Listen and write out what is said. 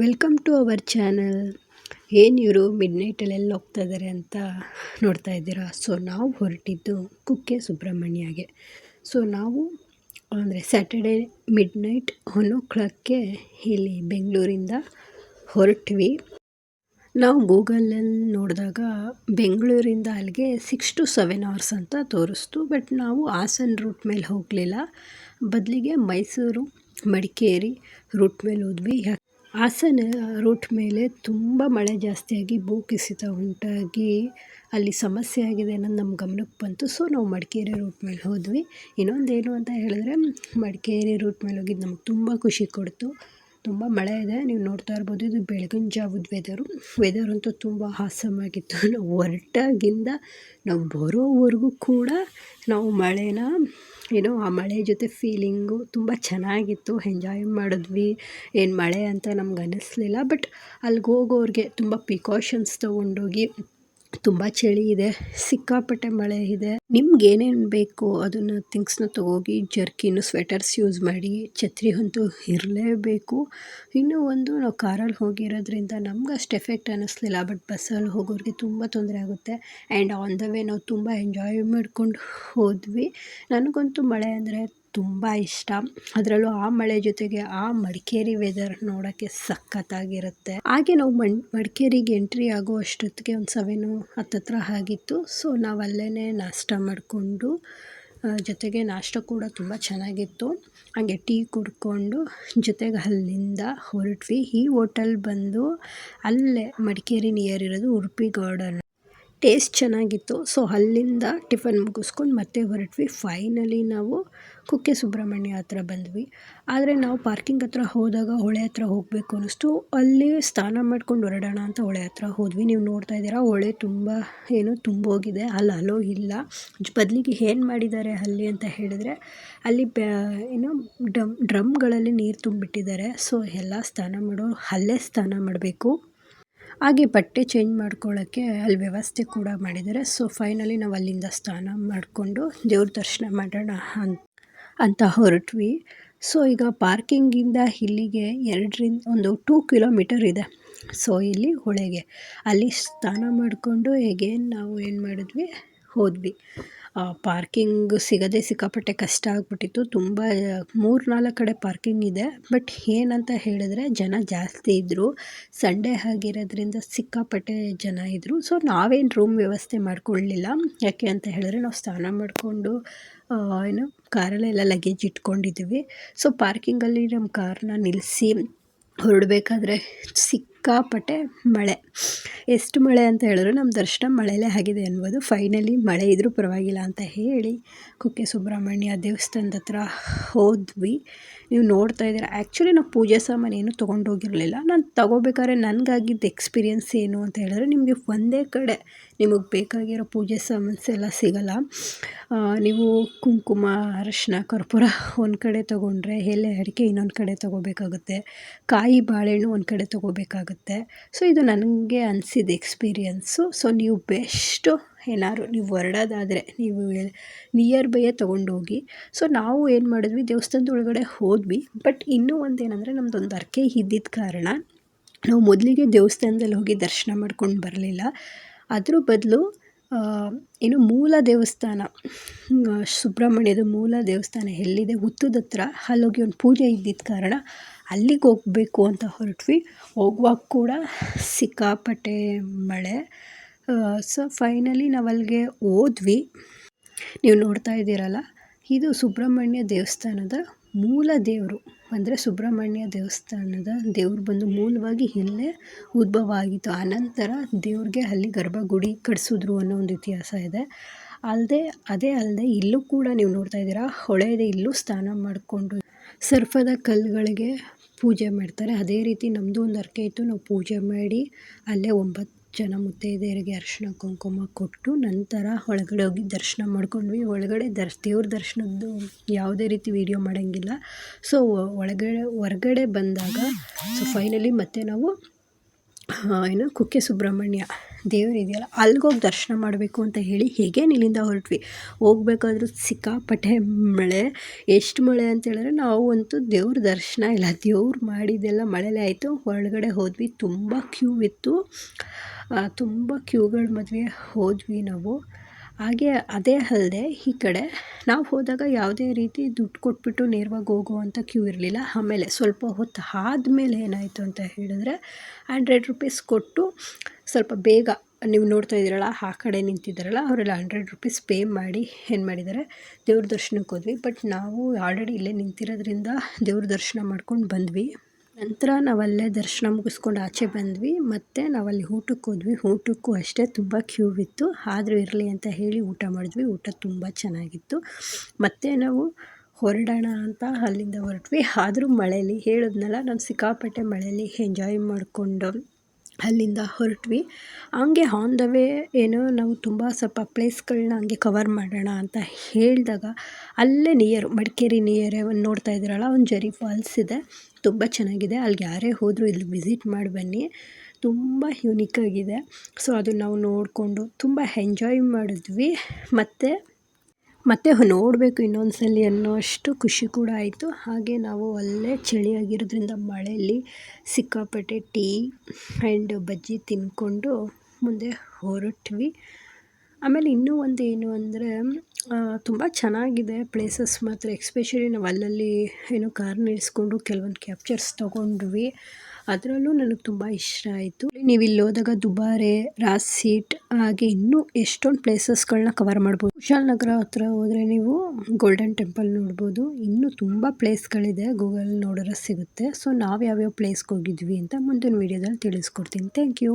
Welcome to our channel. ಏನು ಇವರು mid ನೈಟಲ್ಲಿ ಎಲ್ಲಿ ಹೋಗ್ತಾ ಇದ್ದಾರೆ ಅಂತ ನೋಡ್ತಾ ಇದ್ದೀರಾ? ಸೊ ನಾವು ಹೊರಟಿದ್ದು ಕುಕ್ಕೆ ಸುಬ್ರಹ್ಮಣ್ಯಗೆ. ಸೊ ನಾವು, ಅಂದರೆ ಸ್ಯಾಟರ್ಡೇ ಮಿಡ್ ನೈಟ್ ಒನ್ ಓ ಕ್ಲಾಕ್ಗೆ ಇಲ್ಲಿ ಬೆಂಗಳೂರಿಂದ ಹೊರಟ್ವಿ. ನಾವು ಗೂಗಲಲ್ಲಿ ನೋಡಿದಾಗ ಬೆಂಗಳೂರಿಂದ ಅಲ್ಲಿಗೆ ಸಿಕ್ಸ್ ಟು ಸೆವೆನ್ ಅವರ್ಸ್ ಅಂತ ತೋರಿಸ್ತು. ಬಟ್ ನಾವು ಹಾಸನ ರೂಟ್ ಮೇಲೆ ಹೋಗಲಿಲ್ಲ. ಬದಲಿಗೆ ಮೈಸೂರು, ಮಡಿಕೇರಿ ರೂಟ್ ಮೇಲೆ ಹೋದ್ವಿ. ಹಾಸನ ರೂಟ್ ಮೇಲೆ ತುಂಬ ಮಳೆ ಜಾಸ್ತಿಯಾಗಿ ಭೂ ಕುಸಿತ ಉಂಟಾಗಿ ಅಲ್ಲಿ ಸಮಸ್ಯೆ ಆಗಿದೆ ಅನ್ನೋದು ನಮ್ಮ ಗಮನಕ್ಕೆ ಬಂತು. ಸೊ ನಾವು ಮಡಿಕೇರಿ ರೂಟ್ ಮೇಲೆ ಹೋದ್ವಿ. ಇನ್ನೊಂದೇನು ಅಂತ ಹೇಳಿದ್ರೆ, ಮಡಿಕೇರಿ ರೂಟ್ ಮೇಲೆ ಹೋಗಿದ್ದು ನಮ್ಗೆ ತುಂಬ ಖುಷಿ ಕೊಡ್ತು. ತುಂಬ ಮಳೆ ಇದೆ. ನೀವು ನೋಡ್ತಾ ಇರ್ಬೋದು, ಇದು ಬೆಳಗಿನ ಜಾವದ ವೆದರು ವೆದರ್ ಅಂತೂ ತುಂಬ ಹಾಸ್ಯವಾಗಿತ್ತು. ನಾವು ಹೊರಟಾಗಿಂದ ನಾವು ಬರೋವರೆಗೂ ಕೂಡ ನಾವು ಮಳೆನ, ಏನೋ ಆ ಮಳೆ ಜೊತೆ ಫೀಲಿಂಗು ತುಂಬ ಚೆನ್ನಾಗಿತ್ತು. ಎಂಜಾಯ್ ಮಾಡಿದ್ವಿ. ಏನು ಮಳೆ ಅಂತ ನಮ್ಗೆ ಅನ್ನಿಸ್ಲಿಲ್ಲ ಬಟ್ ಅಲ್ಲಿಗೆ ಹೋಗೋರಿಗೆ ತುಂಬ ಪ್ರಿಕಾಷನ್ಸ್ ತೊಗೊಂಡೋಗಿ ತುಂಬ ಚಳಿ ಇದೆ, ಸಿಕ್ಕಾಪಟ್ಟೆ ಮಳೆ ಇದೆ. ನಿಮ್ಗೆ ಏನೇನು ಬೇಕು ಅದನ್ನು ಥಿಂಗ್ಸ್ನ ತಗೋಗಿ ಜರ್ಕಿನು ಸ್ವೆಟರ್ಸ್ ಯೂಸ್ ಮಾಡಿ, ಛತ್ರಿ ಅಂತೂ ಇರಲೇಬೇಕು. ಇನ್ನೂ ಒಂದು ನಾವು ಕಾರಲ್ಲಿ ಹೋಗಿರೋದ್ರಿಂದ ನಮ್ಗೆ ಅಷ್ಟು ಎಫೆಕ್ಟ್ ಅನ್ನಿಸ್ಲಿಲ್ಲ ಬಟ್ ಬಸ್ಸಲ್ಲಿ ಹೋಗೋರಿಗೆ ತುಂಬ ತೊಂದರೆ ಆಗುತ್ತೆ. ಆ್ಯಂಡ್ ಆನ್ ದ ವೇ ನಾವು ತುಂಬ ಎಂಜಾಯ್ ಮಾಡ್ಕೊಂಡು ಹೋದ್ವಿ. ನನಗಂತೂ ಮಳೆ ಅಂದರೆ ತುಂಬ ಇಷ್ಟ. ಅದರಲ್ಲೂ ಆ ಮಳೆ ಜೊತೆಗೆ ಆ ಮಡಿಕೇರಿ ವೆದರ್ ನೋಡೋಕ್ಕೆ ಸಖತ್ತಾಗಿರುತ್ತೆ. ಹಾಗೆ ನಾವು ಮಣ್, ಮಡಿಕೇರಿಗೆ ಎಂಟ್ರಿ ಆಗೋ ಅಷ್ಟೊತ್ತಿಗೆ ಒಂದು ಸವೆನು ಹತ್ತತ್ರ ಆಗಿತ್ತು. ಸೊ ನಾವು ಅಲ್ಲೇ ನಾಷ್ಟ ಮಾಡಿಕೊಂಡು ಜೊತೆಗೆ ನಾಷ್ಟ ಕೂಡ ತುಂಬ ಚೆನ್ನಾಗಿತ್ತು. ಹಾಗೆ ಟೀ ಕುಡ್ಕೊಂಡು ಜೊತೆಗೆ ಅಲ್ಲಿಂದ ಹೊರಟ್ವಿ. ಈ ಹೋಟೆಲ್ ಬಂದು ಅಲ್ಲೇ ಮಡಿಕೇರಿ ನಿಯರ್ ಇರೋದು ಉಡುಪಿ ಗಾರ್ಡನ್ ಟೇಸ್ಟ್ ಚೆನ್ನಾಗಿತ್ತು. ಸೊ, ಅಲ್ಲಿಂದ ಟಿಫನ್ ಮುಗಿಸ್ಕೊಂಡು ಮತ್ತೆ ಹೊರಟ್ವಿ. ಫೈನಲಿ ನಾವು ಕುಕ್ಕೆ ಸುಬ್ರಹ್ಮಣ್ಯ ಹತ್ರ ಬಂದ್ವಿ. ಆದರೆ ನಾವು ಪಾರ್ಕಿಂಗ್ ಹತ್ರ ಹೋದಾಗ ಹೊಳೆ ಹತ್ರ ಹೋಗಬೇಕು ಅನ್ನಿಸ್ತು. ಅಲ್ಲಿ ಸ್ನಾನ ಮಾಡ್ಕೊಂಡು ಹೊರಡೋಣ ಅಂತ ಹೊಳೆ ಹತ್ರ ಹೋದ್ವಿ. ನೀವು ನೋಡ್ತಾ ಇದ್ದೀರಾ, ಹೊಳೆ ತುಂಬ ಏನು ತುಂಬೋಗಿದೆ. ಅಲ್ಲಿ ಅಲೋ ಇಲ್ಲ. ಬದಲಿಗೆ ಏನು ಮಾಡಿದ್ದಾರೆ ಅಲ್ಲಿ ಅಂತ ಹೇಳಿದರೆ, ಅಲ್ಲಿ ಏನು ಡ್ರಮ್, ಡ್ರಮ್ಗಳಲ್ಲಿ ನೀರು ತುಂಬಿಟ್ಟಿದ್ದಾರೆ. ಸೊ, ಎಲ್ಲ ಸ್ನಾನ ಮಾಡೋ, ಅಲ್ಲೇ ಸ್ನಾನ ಮಾಡಬೇಕು. ಹಾಗೆ ಬಟ್ಟೆ ಚೇಂಜ್ ಮಾಡ್ಕೊಳ್ಳೋಕ್ಕೆ ಅಲ್ಲಿ ವ್ಯವಸ್ಥೆ ಕೂಡ ಮಾಡಿದ್ದಾರೆ. ಸೊ ಫೈನಲಿ ನಾವು ಅಲ್ಲಿಂದ ಸ್ನಾನ ಮಾಡಿಕೊಂಡು ದೇವ್ರ ದರ್ಶನ ಮಾಡೋಣ ಅಂತ ಅಂತ ಹೊರಟ್ವಿ. ಸೊ ಈಗ ಪಾರ್ಕಿಂಗಿಂದ ಇಲ್ಲಿಗೆ ಎರಡರಿಂದ, ಒಂದು ಟೂ ಕಿಲೋಮೀಟರ್ ಇದೆ. ಸೊ ಇಲ್ಲಿ ಹೊಳೆಗೆ. ಅಲ್ಲಿ ಸ್ನಾನ ಮಾಡಿಕೊಂಡು ಎಗೇನ್ ನಾವು ಏನು ಮಾಡಿದ್ವಿ? ಹೋದ್ವಿ. ಪಾರ್ಕಿಂಗ್ ಸಿಗೋದೇ ಸಿಕ್ಕಾಪಟ್ಟೆ ಕಷ್ಟ ಆಗಿಬಿಟ್ಟಿತ್ತು. ತುಂಬ ಮೂರು ನಾಲ್ಕು ಕಡೆ ಪಾರ್ಕಿಂಗ್ ಇದೆ. ಬಟ್ ಏನಂತ ಹೇಳಿದ್ರೆ ಜನ ಜಾಸ್ತಿ ಇದ್ದರು ಸಂಡೇ ಆಗಿರೋದ್ರಿಂದ ಸಿಕ್ಕಾಪಟ್ಟೆ ಜನ ಇದ್ದರು ಸೊ, ನಾವೇನು ರೂಮ್ ವ್ಯವಸ್ಥೆ ಮಾಡ್ಕೊಳ್ಳಲಿಲ್ಲ ಯಾಕೆ ಅಂತ ಹೇಳಿದ್ರೆ ನಾವು ಸ್ನಾನ ಮಾಡಿಕೊಂಡು ಏನು ಕಾರಲ್ಲೆಲ್ಲ ಲಗೇಜ್ ಇಟ್ಕೊಂಡಿದ್ವಿ. ಸೊ, ಪಾರ್ಕಿಂಗಲ್ಲಿ ನಮ್ಮ ಕಾರನ್ನ ನಿಲ್ಲಿಸಿ ಹೊರಡಬೇಕಾದ್ರೆ ಸಿಕ್ಕಾಪಟ್ಟೆ ಮಳೆ. ಎಷ್ಟು ಮಳೆ ಅಂತ ಹೇಳಿದ್ರು ನಮ್ಮ ದರ್ಶನ ಮಳೆಯಲ್ಲೇ ಆಗಿದೆ ಅನ್ಬೋದು ಫೈನಲಿ ಮಳೆ ಇದ್ದರೂ ಪರವಾಗಿಲ್ಲ ಅಂತ ಹೇಳಿ ಕುಕ್ಕೆ ಸುಬ್ರಹ್ಮಣ್ಯ ದೇವಸ್ಥಾನದ ಹತ್ರ ಹೋದ್ವಿ. ನೀವು ನೋಡ್ತಾ ಇದ್ದೀರ. ಆ್ಯಕ್ಚುಲಿ ನಾವು ಪೂಜೆ ಸಾಮಾನು ಏನು ತೊಗೊಂಡೋಗಿರಲಿಲ್ಲ ನಾನು ತೊಗೋಬೇಕಾದ್ರೆ ನನಗಾಗಿದ್ದ ಎಕ್ಸ್ಪೀರಿಯೆನ್ಸ್ ಏನು ಅಂತ ಹೇಳಿದ್ರೆ ನಿಮಗೆ ಒಂದೇ ಕಡೆ ನಿಮಗೆ ಬೇಕಾಗಿರೋ ಪೂಜೆ ಸಾಮಾನ್ಸ್ ಎಲ್ಲ ಸಿಗಲ್ಲ. ನೀವು ಕುಂಕುಮ, ಅರಶಿನ, ಕರ್ಪೂರ ಒಂದು ಕಡೆ ತೊಗೊಂಡ್ರೆ ಎಲೆ ಅಡಿಕೆ ಇನ್ನೊಂದು ಕಡೆ ತೊಗೋಬೇಕಾಗುತ್ತೆ. ಕಾಯಿ ಬಾಳೆಹಣ್ಣು ಒಂದು ಕಡೆ ತೊಗೋಬೇಕಾಗುತ್ತೆ. ಸೊ ಇದು ನನಗೆ ಅನಿಸಿದ ಎಕ್ಸ್ಪೀರಿಯನ್ಸು ಸೊ ನೀವು ಬೆಸ್ಟು ಏನಾದ್ರು, ನೀವು ಹೊರಡೋದಾದರೆ ನೀವು ನಿಯರ್ ಬೈಯೇ ತೊಗೊಂಡೋಗಿ. ಸೊ ನಾವು ಏನು ಮಾಡಿದ್ವಿ, ದೇವಸ್ಥಾನದ ಒಳಗಡೆ ಹೋದ್ವಿ. ಬಟ್ ಇನ್ನೂ ಒಂದು ಏನಂದರೆ ನಮ್ಮದೊಂದು ಅರ್ಕೆ ಇದ್ದಿದ್ದ ಕಾರಣ, ನಾವು ಮೊದಲಿಗೆ ದೇವಸ್ಥಾನದಲ್ಲಿ ಹೋಗಿ ದರ್ಶನ ಮಾಡ್ಕೊಂಡು ಬರಲಿಲ್ಲ. ಅದ್ರ ಬದಲು ಏನು ಮೂಲ ದೇವಸ್ಥಾನ ಸುಬ್ರಹ್ಮಣ್ಯದ ಮೂಲ ದೇವಸ್ಥಾನ ಎಲ್ಲಿದೆ, ಹುತ್ತದ ಹತ್ರ, ಅಲ್ಲೋಗಿ ಒಂದು ಪೂಜೆ ಇದ್ದಿದ್ದ ಕಾರಣ ಅಲ್ಲಿಗೆ ಹೋಗಬೇಕು ಅಂತ ಹೊರಟ್ವಿ. ಹೋಗುವಾಗ ಕೂಡ ಸಿಕ್ಕಾಪಟ್ಟೆ ಮಳೆ. ಸೊ ಫೈನಲಿ ನಾವು ಅಲ್ಲಿಗೆ ಹೋದ್ವಿ. ನೀವು ನೋಡ್ತಾ ಇದ್ದೀರಲ್ಲ, ಇದು ಸುಬ್ರಹ್ಮಣ್ಯ ದೇವಸ್ಥಾನದ ಮೂಲ ದೇವರು. ಅಂದರೆ ಸುಬ್ರಹ್ಮಣ್ಯ ದೇವಸ್ಥಾನದ ದೇವ್ರು ಬಂದು ಮೂಲವಾಗಿ ಇಲ್ಲೇ ಉದ್ಭವ ಆಗಿತ್ತು. ಆನಂತರ ದೇವ್ರಿಗೆ ಅಲ್ಲಿ ಗರ್ಭಗುಡಿ ಕಟ್ಸಿದ್ರು ಅನ್ನೋ ಒಂದು ಇತಿಹಾಸ ಇದೆ. ಅಲ್ಲದೆ ಅದೇ ಅಲ್ಲದೆ ಇಲ್ಲೂ ಕೂಡ ನೀವು ನೋಡ್ತಾ ಇದ್ದೀರಾ ಹೊಳೆ ಇದೆ ಇಲ್ಲೂ ಸ್ನಾನ ಮಾಡಿಕೊಂಡು ಸರ್ಫದ ಕಲ್ಲುಗಳಿಗೆ ಪೂಜೆ ಮಾಡ್ತಾರೆ. ಅದೇ ರೀತಿ ನಮ್ಮದು ಒಂದು ಹರಕೆ ಇತ್ತು. ನಾವು ಪೂಜೆ ಮಾಡಿ ಅಲ್ಲೇ ಒಂಬತ್ತು ಜನ ಮುತ್ತೈದೆಯರಿಗೆ ಅರಿಶಿನ, ಕುಂಕುಮ ಕೊಟ್ಟು ನಂತರ ಒಳಗಡೆ ಹೋಗಿ ದರ್ಶನ ಮಾಡ್ಕೊಂಡ್ವಿ. ಒಳಗಡೆ ದರ್ಶ್, ದೇವ್ರ ದರ್ಶನದ್ದು ಯಾವುದೇ ರೀತಿ ವೀಡಿಯೋ ಮಾಡೋಂಗಿಲ್ಲ. ಸೊ ಒಳಗಡೆ, ಹೊರ್ಗಡೆ ಬಂದಾಗ ಸೊ ಫೈನಲಿ ಮತ್ತೆ ನಾವು ಏನು ಕುಕ್ಕೆ ಸುಬ್ರಹ್ಮಣ್ಯ ದೇವರಿದೆಯಲ್ಲ ಅಲ್ಲಿಗೋಗಿ ದರ್ಶನ ಮಾಡಬೇಕು ಅಂತ ಹೇಳಿ ಹೇಗೆ ಇಲ್ಲಿಂದ ಹೊರಟ್ವಿ. ಹೋಗ್ಬೇಕಾದ್ರೂ ಸಿಕ್ಕಾಪಟ್ಟೆ ಮಳೆ, ಎಷ್ಟು ಮಳೆ ಅಂತೇಳಿದ್ರೆ ನಾವು ಅಂತೂ ದೇವ್ರ ದರ್ಶನ ಇಲ್ಲ, ದೇವ್ರು ಮಾಡಿದ್ದೆಲ್ಲ ಮಳೆಲೇ ಆಯಿತು. ಒಳಗಡೆ ಹೋದ್ವಿ, ತುಂಬ ಕ್ಯೂ ಇತ್ತು. ತುಂಬ ಕ್ಯೂಗಳ ಮಧ್ಯೆ ಹೋದ್ವಿ ನಾವು. ಹಾಗೆ ಅದೇ ಅಲ್ಲದೆ ಈ ಕಡೆ ನಾವು ಹೋದಾಗ ಯಾವುದೇ ರೀತಿ ದುಡ್ಡು ಕೊಟ್ಬಿಟ್ಟು ನೇರವಾಗಿ ಹೋಗುವಂಥ ಕ್ಯೂ ಇರಲಿಲ್ಲ. ಆಮೇಲೆ ಸ್ವಲ್ಪ ಹೊತ್ತು ಆದಮೇಲೆ ಏನಾಯಿತು ಅಂತ ಹೇಳಿದ್ರೆ ಹಂಡ್ರೆಡ್ ರುಪೀಸ್ ಕೊಟ್ಟು ಸ್ವಲ್ಪ ಬೇಗ ನೀವು ನೋಡ್ತಾ ಇದ್ದೀರಲ್ಲ, ಆ ಕಡೆ ನಿಂತಿದ್ದಾರಲ್ಲ, ಅವರೆಲ್ಲ ಹಂಡ್ರೆಡ್ ರುಪೀಸ್ ಪೇ ಮಾಡಿ ಏನು ಮಾಡಿದ್ದಾರೆ, ದೇವ್ರ ದರ್ಶನಕ್ಕೆ ಹೋದ್ವಿ. ಬಟ್ ನಾವು ಆಲ್ರೆಡಿ ಇಲ್ಲೇ ನಿಂತಿರೋದ್ರಿಂದ ದೇವ್ರ ದರ್ಶನ ಮಾಡ್ಕೊಂಡು ಬಂದ್ವಿ. ನಂತರ ನಾವಲ್ಲೇ ದರ್ಶನ ಮುಗಿಸ್ಕೊಂಡು ಆಚೆ ಬಂದ್ವಿ. ಮತ್ತು ನಾವಲ್ಲಿ ಊಟಕ್ಕೆ ಹೋದ್ವಿ. ಊಟಕ್ಕೂ ಅಷ್ಟೇ ತುಂಬ ಕ್ಯೂ ಇತ್ತು. ಆದರೂ ಇರಲಿ ಅಂತ ಹೇಳಿ ಊಟ ಮಾಡಿದ್ವಿ. ಊಟ ತುಂಬ ಚೆನ್ನಾಗಿತ್ತು. ಮತ್ತು ನಾವು ಹೊರಡೋಣ ಅಂತ ಅಲ್ಲಿಂದ ಹೊರಟ್ವಿ. ಆದರೂ ಮಳೇಲಿ ಹೇಳಿದ್ನಲ್ಲ, ನಾನು ಸಿಕ್ಕಾಪಟ್ಟೆ ಮಳೇಲಿ ಎಂಜಾಯ್ ಮಾಡಿಕೊಂಡು ಅಲ್ಲಿಂದ ಹೊರಟ್ವಿ. ಹಂಗೆ ಆನ್ ದ ವೇ ಏನೋ ನಾವು ತುಂಬ ಸ್ವಲ್ಪ ಪ್ಲೇಸ್ಗಳನ್ನ ಹಂಗೆ ಕವರ್ ಮಾಡೋಣ ಅಂತ ಹೇಳಿದಾಗ ಅಲ್ಲೇ ನಿಯರ್ ಮಡಿಕೇರಿ ನಿಯರೇ ಒಂದು ನೋಡ್ತಾ ಇದ್ದೀರಲ್ಲ, ಒಂದು ಜರಿ ಫಾಲ್ಸ್ ಇದೆ. ತುಂಬ ಚೆನ್ನಾಗಿದೆ. ಅಲ್ಲಿಗೆ ಯಾರೇ ಹೋದರೂ ಇಲ್ಲಿ ವಿಸಿಟ್ ಮಾಡಿ ಬನ್ನಿ. ತುಂಬ ಯುನಿಕಾಗಿದೆ ಸೊ ಅದನ್ನು ನಾವು ನೋಡಿಕೊಂಡು ತುಂಬ ಎಂಜಾಯ್ ಮಾಡಿದ್ವಿ. ಮತ್ತು ಮತ್ತು ನೋಡಬೇಕು ಇನ್ನೊಂದು ಸಲ ಅನ್ನೋಷ್ಟು ಖುಷಿ ಕೂಡ ಆಯಿತು. ಹಾಗೆ ನಾವು ಅಲ್ಲೇ ಚಳಿಯಾಗಿರೋದ್ರಿಂದ ಮಳೆಯಲ್ಲಿ ಸಿಕ್ಕಾಪಟ್ಟೆ ಟೀ ಆ್ಯಂಡ್ ಬಜ್ಜಿ ತಿಂದ್ಕೊಂಡು ಮುಂದೆ ಹೊರಟ್ವಿ. ಆಮೇಲೆ ಇನ್ನೂ ಒಂದು ಏನು ಅಂದರೆ ತುಂಬ ಚೆನ್ನಾಗಿದೆ ಪ್ಲೇಸಸ್ ಮಾತ್ರ. ಎಕ್ಸ್ಪೆಷಲಿ ನಾವು ಅಲ್ಲಲ್ಲಿ ಏನು ಕಾರ್ ನಿಲ್ಲಿಸ್ಕೊಂಡು ಕೆಲವೊಂದು ಕ್ಯಾಪ್ಚರ್ಸ್ ತೊಗೊಂಡ್ವಿ. ಅದರಲ್ಲೂ ನನಗೆ ತುಂಬ ಇಷ್ಟ ಆಯಿತು. ನೀವು ಇಲ್ಲಿ ಹೋದಾಗ ದುಬಾರೆ ರಾಸೀಟ್ ಹಾಗೆ ಇನ್ನೂ ಎಷ್ಟೊಂದು ಪ್ಲೇಸಸ್ಗಳನ್ನ ಕವರ್ ಮಾಡ್ಬೋದು. ಕುಶಾಲ್ ನಗರ ಹತ್ರ ಹೋದರೆ ನೀವು ಗೋಲ್ಡನ್ ಟೆಂಪಲ್ ನೋಡ್ಬೋದು. ಇನ್ನೂ ತುಂಬ ಪ್ಲೇಸ್ಗಳಿದೆ ಗೂಗಲ್ ನೋಡಿದ್ರೆ ಸಿಗುತ್ತೆ. ಸೊ ನಾವು ಯಾವ್ಯಾವ ಪ್ಲೇಸ್ಗೆ ಹೋಗಿದ್ವಿ ಅಂತ ಮುಂದಿನ ವೀಡಿಯೋದಲ್ಲಿ ತಿಳಿಸ್ಕೊಡ್ತೀನಿ. Thank you